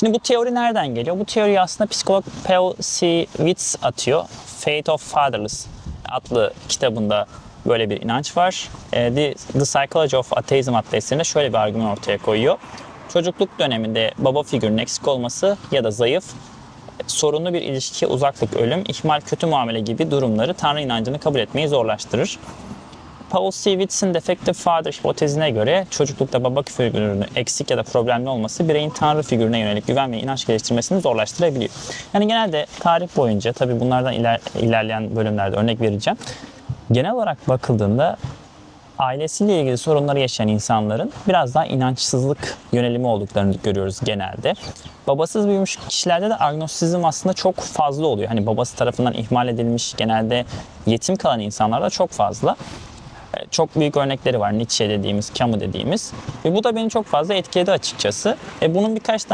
Şimdi bu teori nereden geliyor? Bu teori aslında psikolog Paul C. Witz atıyor. Fate of Fatherless adlı kitabında böyle bir inanç var. E, The, The Psychology of Atheism adlı eserinde şöyle bir argüman ortaya koyuyor. Çocukluk döneminde baba figürünün eksik olması ya da zayıf, sorunlu bir ilişki, uzaklık, ölüm, ihmal, kötü muamele gibi durumları Tanrı inancını kabul etmeyi zorlaştırır. Paul C. Witz'in defective father hipotezine göre çocuklukta baba figürünün eksik ya da problemli olması bireyin tanrı figürüne yönelik güven ve inanç geliştirmesini zorlaştırabiliyor. Yani genelde tarih boyunca tabi bunlardan iler, ilerleyen bölümlerde örnek vereceğim. Genel olarak bakıldığında ailesiyle ilgili sorunları yaşayan insanların biraz daha inançsızlık yönelimi olduklarını görüyoruz genelde. Babasız büyümüş kişilerde de agnostizm aslında çok fazla oluyor. Hani babası tarafından ihmal edilmiş, genelde yetim kalan insanlarda çok fazla. E, Çok büyük örnekleri var. Nietzsche dediğimiz, Camus dediğimiz. Ve bu da beni çok fazla etkiledi açıkçası. E bunun birkaç tane